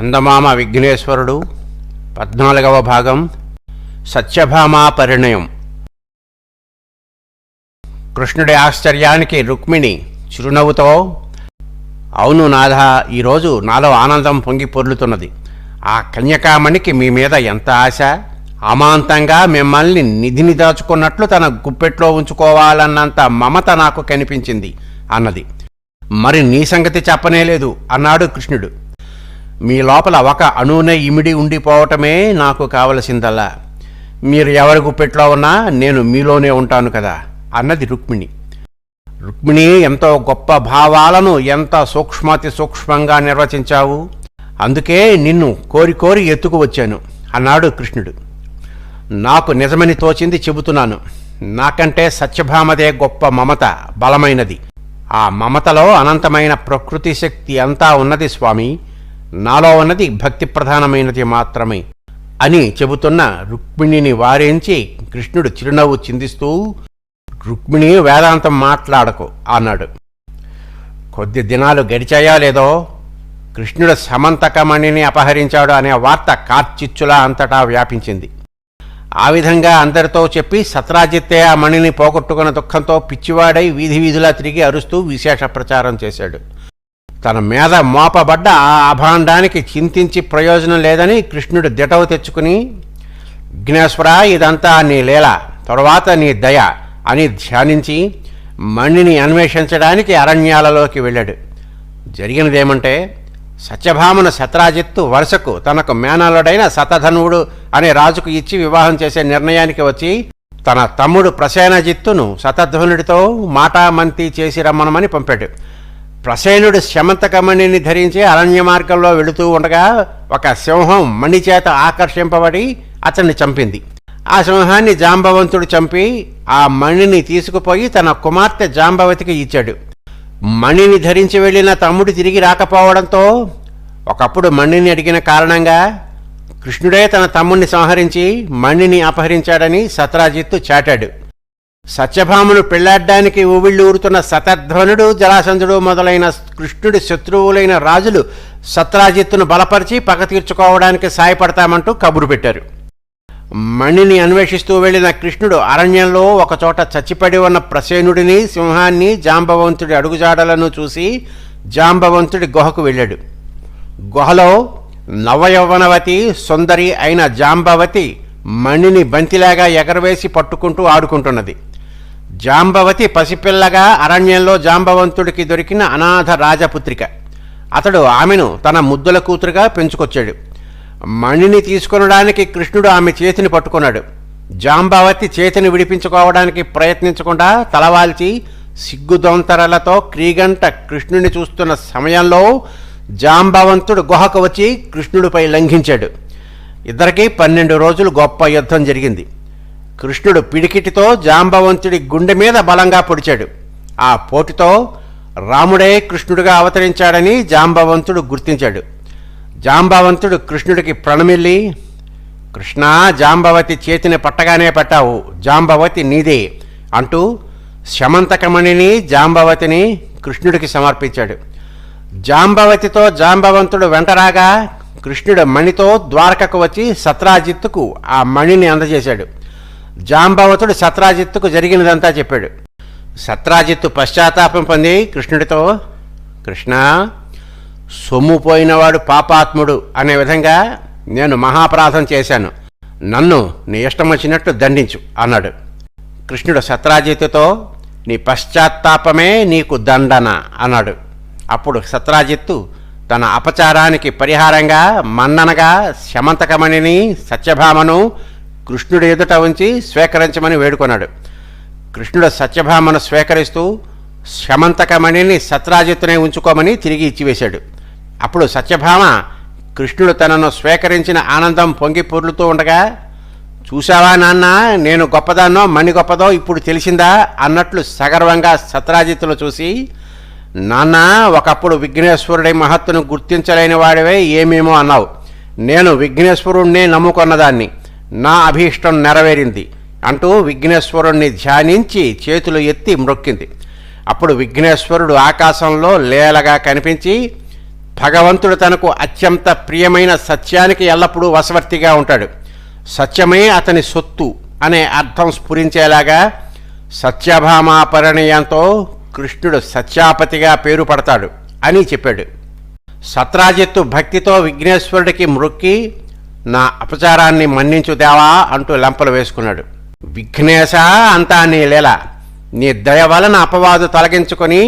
చందమామ విఘ్నేశ్వరుడు పద్నాలుగవ భాగం సత్యభామా పరిణయం. కృష్ణుడి ఆశ్చర్యానికి రుక్మిణి చిరునవ్వుతో అవును నాథ ఈరోజు నాలో ఆనందం పొంగి పొర్లుతున్నది. ఆ కన్యకామణికి మీ మీద ఎంత ఆశ? అమాంతంగా మిమ్మల్ని నిధిని దాచుకున్నట్లు తన గుప్పెట్లో ఉంచుకోవాలన్నంత మమత నాకు కనిపించింది అన్నది. మరి నీ సంగతి చెప్పనేలేదు అన్నాడు కృష్ణుడు. మీ లోపల ఒక అణువునే ఇమిడి ఉండిపోవటమే నాకు కావలసిందల్లా. మీరు ఎవరి గుప్పెట్లో ఉన్నా నేను మీలోనే ఉంటాను కదా అన్నది రుక్మిణి. రుక్మిణి ఎంతో గొప్ప భావాలను ఎంత సూక్ష్మాతి సూక్ష్మంగా నిర్వచించావు? అందుకే నిన్ను కోరి కోరి ఎత్తుకు వచ్చాను అన్నాడు కృష్ణుడు. నాకు నిజమని తోచింది చెబుతున్నాను. నాకంటే సత్యభామదే గొప్ప మమత బలమైనది. ఆ మమతలో అనంతమైన ప్రకృతి శక్తి అంతా ఉన్నది స్వామి. నాలో ఉన్నది భక్తి ప్రధానమైనది మాత్రమే అని చెబుతున్న రుక్మిణిని వారించి కృష్ణుడు చిరునవ్వు చిందిస్తూ రుక్మిణి వేదాంతం మాట్లాడకు అన్నాడు. కొద్ది దినాలు గడిచాయా లేదో? కృష్ణుడు సమంతకమణిని అపహరించాడు అనే వార్త కార్చిచ్చులా అంతటా వ్యాపించింది. ఆ విధంగా అందరితో చెప్పి సత్రాజిత్తే ఆ మణిని పోగొట్టుకున్న దుఃఖంతో పిచ్చివాడై వీధి వీధిలా తిరిగి అరుస్తూ విశేష ప్రచారం చేశాడు. తన మీద మోపబడ్డ ఆ అభాండానికి చింతించి ప్రయోజనం లేదని కృష్ణుడు దిటవు తెచ్చుకుని విఘ్నేశ్వర ఇదంతా నీ లీల తరువాత నీ దయ అని ధ్యానించి మణిని అన్వేషించడానికి అరణ్యాలలోకి వెళ్ళాడు. జరిగినదేమంటే సత్యభామన సత్రాజిత్తు వరుసకు తనకు మేనలుడైన సతధనువుడు అనే రాజుకు ఇచ్చి వివాహం చేసే నిర్ణయానికి వచ్చి తన తమ్ముడు ప్రసేనజిత్తును సతధ్వనుడితో మాటామంతి చేసి రమ్మనమని పంపాడు. ప్రసేనుడు శమంతకమణిని ధరించి అరణ్య మార్గంలో వెళుతూ ఉండగా ఒక సింహం మణి చేత ఆకర్షింపబడి అతన్ని చంపింది. ఆ సింహాన్ని జాంబవంతుడు చంపి ఆ మణిని తీసుకుపోయి తన కుమార్తె జాంబవతికి ఇచ్చాడు. మణిని ధరించి వెళ్ళిన తమ్ముడు తిరిగి రాకపోవడంతో ఒకప్పుడు మణిని అడిగిన కారణంగా కృష్ణుడే తన తమ్ముణ్ణి సంహరించి మణిని అపహరించాడని సత్రాజిత్తు చాటాడు. సత్యభామను పెళ్ళాడ్డానికి ఊవిళ్ళు ఊరుతున్న శతధ్వనుడు జలాసంధుడు మొదలైన కృష్ణుడి శత్రువులైన రాజులు సత్రాజిత్తును బలపరిచి పగ తీర్చుకోవడానికి సాయపడతామంటూ కబురు పెట్టారు. మణిని అన్వేషిస్తూ వెళ్ళిన కృష్ణుడు అరణ్యంలో ఒకచోట చచ్చిపడి ఉన్న ప్రసేనుడిని సింహాన్ని జాంబవంతుడి అడుగుజాడలను చూసి జాంబవంతుడి గుహకు వెళ్ళాడు. గుహలో నవయౌవనవతి సుందరి అయిన జాంబవతి మణిని బంతిలాగా ఎగరవేసి పట్టుకుంటూ ఆడుకుంటున్నది. జాంబవతి పసిపిల్లగా అరణ్యంలో జాంబవంతుడికి దొరికిన అనాథ రాజపుత్రిక. అతడు ఆమెను తన ముద్దుల కూతురుగా పెంచుకొచ్చాడు. మణిని తీసుకొనడానికి కృష్ణుడు ఆమె చేతిని పట్టుకున్నాడు. జాంబవతి చేతిని విడిపించుకోవడానికి ప్రయత్నించకుండా తలవాల్చి సిగ్గుదొంతరలతో క్రీగంట కృష్ణుని చూస్తున్న సమయంలో జాంబవంతుడు గుహకు వచ్చి కృష్ణుడిపై లంఘించాడు. ఇద్దరికీ పన్నెండు రోజులు గొప్ప యుద్ధం జరిగింది. కృష్ణుడు పిడికిటితో జాంబవంతుడి గుండె మీద బలంగా పొడిచాడు. ఆ పోటుతో రాముడే కృష్ణుడిగా అవతరించాడని జాంబవంతుడు గుర్తించాడు. జాంబవంతుడు కృష్ణుడికి ప్రణమిల్లి కృష్ణ జాంబవతి చేతిని పట్టగానే పట్టావు జాంబవతి నీదే అంటూ శమంతకమణిని జాంబవతిని కృష్ణుడికి సమర్పించాడు. జాంబవతితో జాంబవంతుడు వెంటరాగా కృష్ణుడు మణితో ద్వారకకు వచ్చి సత్రాజిత్తుకు ఆ మణిని అందజేశాడు. జాంబవతుడు సత్రాజిత్తుకు జరిగినదంతా చెప్పాడు. సత్రాజిత్తు పశ్చాత్తాపం పొంది కృష్ణుడితో కృష్ణ సొమ్ము పోయినవాడు పాపాత్ముడు అనే విధంగా నేను మహాప్రాధం చేశాను. నన్ను నీ ఇష్టం వచ్చినట్టు దండించు అన్నాడు. కృష్ణుడు సత్రాజిత్తుతో నీ పశ్చాత్తాపమే నీకు దండన అన్నాడు. అప్పుడు సత్రాజిత్తు తన అపచారానికి పరిహారంగా మన్ననగా శమంతకమణిని సత్యభామను కృష్ణుడి ఎదుట ఉంచి స్వీకరించమని వేడుకొన్నాడు. కృష్ణుడు సత్యభామను స్వీకరిస్తూ శమంతకమణిని సత్రాజిత్తునే ఉంచుకోమని తిరిగి ఇచ్చివేశాడు. అప్పుడు సత్యభామ కృష్ణుడు తనను స్వీకరించిన ఆనందం పొంగి పొర్లుతూ ఉండగా చూశావా నాన్న నేను గొప్పదాన్నో మణి గొప్పదో ఇప్పుడు తెలిసిందా? అన్నట్లు సగర్వంగా సత్రాజిత్తును చూసి నాన్న ఒకప్పుడు విఘ్నేశ్వరుడి మహత్తును గుర్తించలేని వాడివే ఏమేమో అన్నావు. నేను విఘ్నేశ్వరుణ్ణే నమ్ముకున్నదాన్ని. నా అభీష్టం నెరవేరింది అంటూ విఘ్నేశ్వరుణ్ణి ధ్యానించి చేతులు ఎత్తి మ్రొక్కింది. అప్పుడు విఘ్నేశ్వరుడు ఆకాశంలో లేలగా కనిపించి భగవంతుడు తనకు అత్యంత ప్రియమైన సత్యానికి ఎల్లప్పుడూ వశవర్తిగా ఉంటాడు. సత్యమే అతని సొత్తు అనే అర్థం స్ఫురించేలాగా సత్యభామా పరిణయంతో కృష్ణుడు సత్యాపతిగా పేరు పడతాడు అని చెప్పాడు. సత్రాజిత్తు భక్తితో విఘ్నేశ్వరుడికి మృక్కి నా అపచారాన్ని మన్నించు దేవా అంటూ లంపలు వేసుకున్నాడు. విఘ్నేశ అంతా నీ లీల. నీ దయ వలన అపవాదు తొలగించుకొని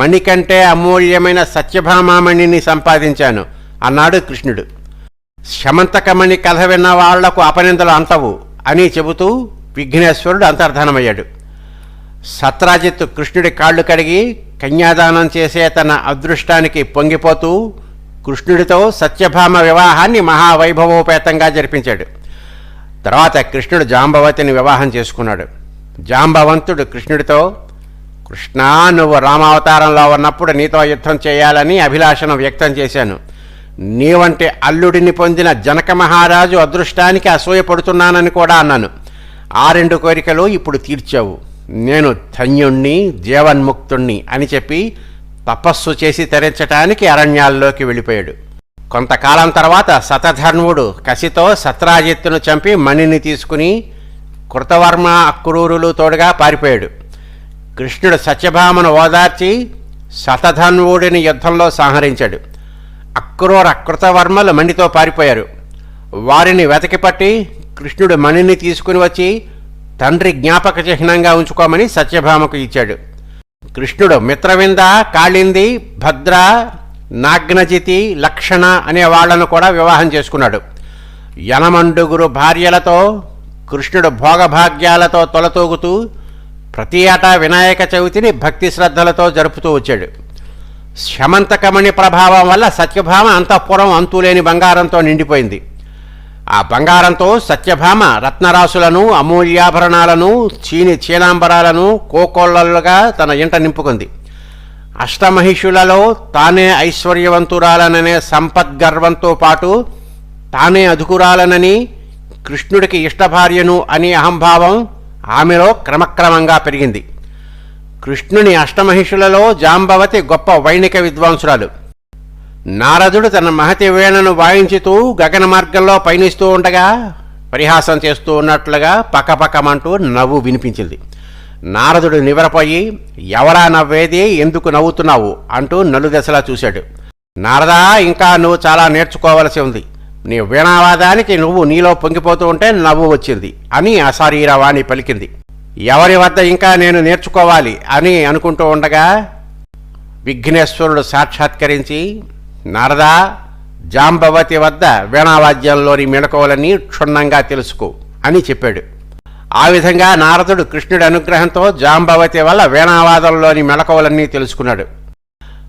మణికంటే అమూల్యమైన సత్యభామామణిని సంపాదించాను అన్నాడు కృష్ణుడు. శమంతకమణి కథ విన్న వాళ్ళకు అపనిందలు అంతవు అని చెబుతూ విఘ్నేశ్వరుడు అంతర్ధానమయ్యాడు. సత్రాజిత్తు కృష్ణుడి కాళ్ళు కడిగి కన్యాదానం చేసే తన అదృష్టానికి పొంగిపోతూ కృష్ణుడితో సత్యభామ వివాహాన్ని మహావైభవోపేతంగా జరిపించాడు. తర్వాత కృష్ణుడు జాంబవతిని వివాహం చేసుకున్నాడు. జాంబవంతుడు కృష్ణుడితో కృష్ణా నువ్వు రామావతారంలో ఉన్నప్పుడు నీతో యుద్ధం చేయాలని అభిలాషను వ్యక్తం చేశాను. నీ వంటి అల్లుడిని పొందిన జనక మహారాజు అదృష్టానికి అసూయపడుతున్నానని కూడా అన్నాను. ఆ రెండు కోరికలు ఇప్పుడు తీర్చావు. నేను ధన్యుణ్ణి జీవన్ముక్తుణ్ణి అని చెప్పి తపస్సు చేసి తరించటానికి అరణ్యాల్లోకి వెళ్ళిపోయాడు. కొంతకాలం తర్వాత సతధర్ముడు కసితో సత్రాజిత్తును చంపి మణిని తీసుకుని కృతవర్మ అక్రూరులు తోడుగా పారిపోయాడు. కృష్ణుడు సత్యభామను ఓదార్చి శతధన్వుడిని యుద్ధంలో సంహరించాడు. అక్రూర కృతవర్మలు మణితో పారిపోయారు. వారిని వెతకిపట్టి కృష్ణుడు మణిని తీసుకుని వచ్చి తండ్రి జ్ఞాపక చిహ్నంగా ఉంచుకోమని సత్యభామకు ఇచ్చాడు. కృష్ణుడు మిత్రవింద కాళింది భద్ర నాగ్నజితి లక్షణ అనే వాళ్ళను కూడా వివాహం చేసుకున్నాడు. యనమండుగురు భార్యలతో కృష్ణుడు భోగభాగ్యాలతో తొలతూగుతూ ప్రతి ఏటా వినాయక చవితిని భక్తి శ్రద్ధలతో జరుపుతూ వచ్చాడు. శమంతకమణి ప్రభావం వల్ల సత్యభామ అంతఃపురం అంతులేని బంగారంతో నిండిపోయింది. ఆ బంగారంతో సత్యభామ రత్నరాసులను అమూల్యాభరణాలను చీని చీనాంబరాలను కోకోళ్ళలుగా తన ఇంట నింపుకుంది. అష్టమహిషులలో తానే ఐశ్వర్యవంతురాలననే సంపద్గర్వంతో పాటు తానే అధుకురాలనని కృష్ణుడికి ఇష్టభార్యను అని అహంభావం ఆమెలో క్రమక్రమంగా పెరిగింది. కృష్ణుని అష్టమహిషులలో జాంబవతి గొప్ప వైణిక విద్వాంసురాలు. నారదుడు తన మహతి వీణను వాయించుతూ గగన మార్గంలో పయనిస్తూ ఉండగా పరిహాసం చేస్తూ ఉన్నట్లుగా పక్కపక్కమంటూ నవ్వు వినిపించింది. నారదుడు నివరపోయి ఎవరా నవ్వేది? ఎందుకు నవ్వుతున్నావు? అంటూ నలుదశలా చూశాడు. నారదా ఇంకా నువ్వు చాలా నేర్చుకోవలసి ఉంది. నీ వీణావాదానికి నువ్వు నీలో పొంగిపోతూ ఉంటే నవ్వు వచ్చింది అని అశారీరవాణి పలికింది. ఎవరి వద్ద ఇంకా నేను నేర్చుకోవాలి అని అనుకుంటూ ఉండగా విఘ్నేశ్వరుడు సాక్షాత్కరించి నారదా జాంబవతి వద్ద వీణావాద్యంలోని మెళకువలని క్షుణ్ణంగా తెలుసుకో అని చెప్పాడు. ఆ విధంగా నారదుడు కృష్ణుడి అనుగ్రహంతో జాంబవతి వల్ల వీణావాదంలోని మెళకువలన్నీ తెలుసుకున్నాడు.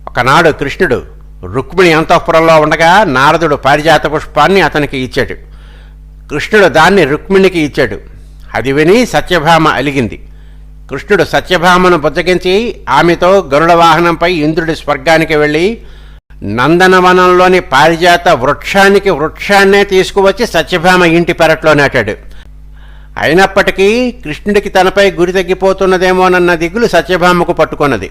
ఒకనాడు కృష్ణుడు రుక్మిణి అంతఃపురంలో ఉండగా నారదుడు పారిజాత పుష్పాన్ని అతనికి ఇచ్చాడు. కృష్ణుడు దాన్ని రుక్మిణికి ఇచ్చాడు. అది విని సత్యభామ అలిగింది. కృష్ణుడు సత్యభామను బుజ్జగించి ఆమెతో గరుడ వాహనంపై ఇంద్రుడి స్వర్గానికి వెళ్ళి నందనవనంలోని పారిజాత వృక్షానికి వృక్షాన్నే తీసుకువచ్చి సత్యభామ ఇంటి పెరట్లో నాటాడు. అయినప్పటికీ కృష్ణుడికి తనపై గురి తగ్గిపోతున్నదేమోనన్న దిగులు సత్యభామకు పట్టుకున్నది.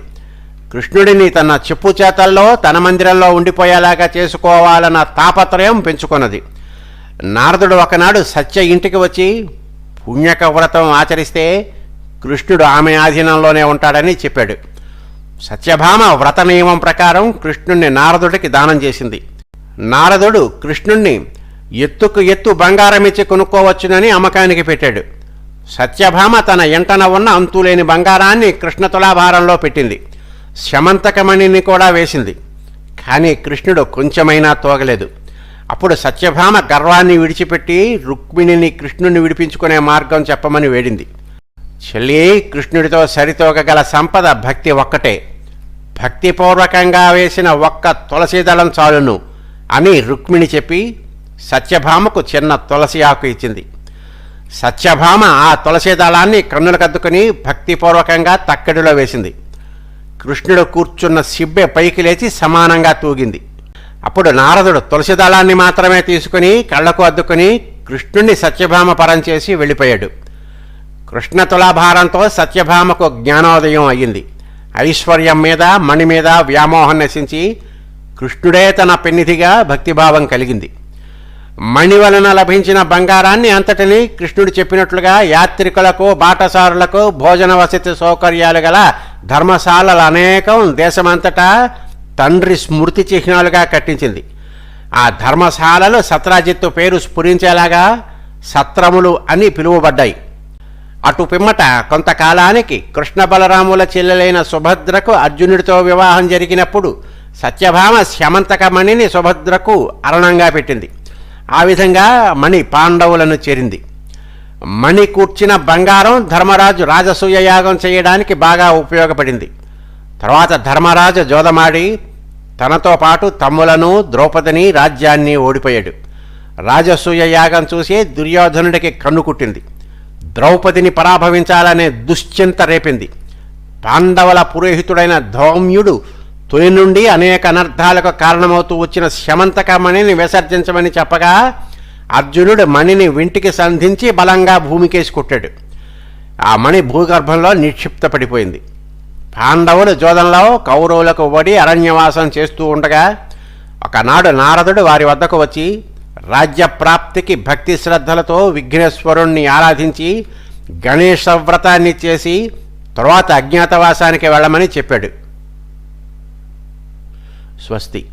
కృష్ణుడిని తన చెప్పు చేతల్లో తన మందిరంలో ఉండిపోయేలాగా చేసుకోవాలన్న తాపత్రయం పెంచుకున్నది. నారదుడు ఒకనాడు సత్య ఇంటికి వచ్చి పుణ్యక వ్రతం ఆచరిస్తే కృష్ణుడు ఆమె ఆధీనంలోనే ఉంటాడని చెప్పాడు. సత్యభామ వ్రత నియమం ప్రకారం కృష్ణుణ్ణి నారదుడికి దానం చేసింది. నారదుడు కృష్ణుణ్ణి ఎత్తుకు ఎత్తు బంగారమిచ్చి కొనుక్కోవచ్చునని అమ్మకానికి పెట్టాడు. సత్యభామ తన ఎంటన ఉన్న అంతులేని బంగారాన్ని కృష్ణ తులాభారంలో పెట్టింది. శమంతకమణిని కూడా వేసింది. కానీ కృష్ణుడు కొంచెమైనా తోగలేదు. అప్పుడు సత్యభామ గర్వాన్ని విడిచిపెట్టి రుక్మిణిని కృష్ణుని విడిపించుకునే మార్గం చెప్పమని వేడింది. చెల్లి కృష్ణుడితో సరితోగగల సంపద భక్తి ఒక్కటే. భక్తిపూర్వకంగా వేసిన ఒక్క తులసి దళం చాలును అని రుక్మిణి చెప్పి సత్యభామకు చిన్న తులసి ఆకు ఇచ్చింది. సత్యభామ ఆ తులసి దళాన్ని కన్నులకద్దుకుని భక్తిపూర్వకంగా తక్కడిలో వేసింది. కృష్ణుడు కూర్చున్న సిబ్బె పైకి లేచి సమానంగా తూగింది. అప్పుడు నారదుడు తులసి దళాన్ని మాత్రమే తీసుకుని కళ్ళకు అద్దుకుని కృష్ణుణ్ణి సత్యభామ పరం చేసి వెళ్ళిపోయాడు. కృష్ణ తులాభారంతో సత్యభామకు జ్ఞానోదయం అయ్యింది. ఐశ్వర్యం మీద మణి మీద వ్యామోహం నశించి కృష్ణుడే తన పెన్నిధిగా భక్తిభావం కలిగింది. మణి వలన లభించిన బంగారాన్ని అంతటిని కృష్ణుడు చెప్పినట్లుగా యాత్రికులకు బాటసారులకు భోజన వసతి సౌకర్యాలు గల ధర్మశాలలు అనేకం దేశమంతటా తండ్రి స్మృతి చిహ్నాలుగా కట్టించింది. ఆ ధర్మశాలలు సత్రాజిత్తు పేరు స్ఫురించేలాగా సత్రములు అని పిలువబడ్డాయి. అటు పిమ్మట కొంతకాలానికి కృష్ణ బలరాముల చెల్లెలైన సుభద్రకు అర్జునుడితో వివాహం జరిగినప్పుడు సత్యభామ శమంతకమణిని సుభద్రకు అరణంగా పెట్టింది. ఆ విధంగా మణి పాండవులను చేరింది. మణి కూర్చిన బంగారం ధర్మరాజు రాజసూయ యాగం చేయడానికి బాగా ఉపయోగపడింది. తర్వాత ధర్మరాజు జోదమాడి తనతో పాటు తమ్ములను ద్రౌపదిని రాజ్యాన్ని ఓడిపోయాడు. రాజసూయ యాగం చూసి దుర్యోధనుడికి కన్ను కుట్టింది. ద్రౌపదిని పరాభవించాలనే దుశ్చింత రేపింది. పాండవుల పురోహితుడైన ధౌమ్యుడు తొలి నుండి అనేక అనర్థాలకు కారణమవుతూ వచ్చిన శమంతక మణిని విసర్జించమని చెప్పగా అర్జునుడు మణిని వింటికి సంధించి బలంగా భూమికేసి కొట్టాడు. ఆ మణి భూగర్భంలో నిక్షిప్తపడిపోయింది. పాండవులు జోదంలో కౌరవులకు ఓడి అరణ్యవాసం చేస్తూ ఉండగా ఒకనాడు నారదుడు వారి వద్దకు వచ్చి రాజ్యప్రాప్తికి భక్తి శ్రద్ధలతో విఘ్నేశ్వరుణ్ణి ఆరాధించి గణేశ వ్రతాన్ని చేసి తరువాత అజ్ఞాతవాసానికి వెళ్ళమని చెప్పాడు. స్వస్తి.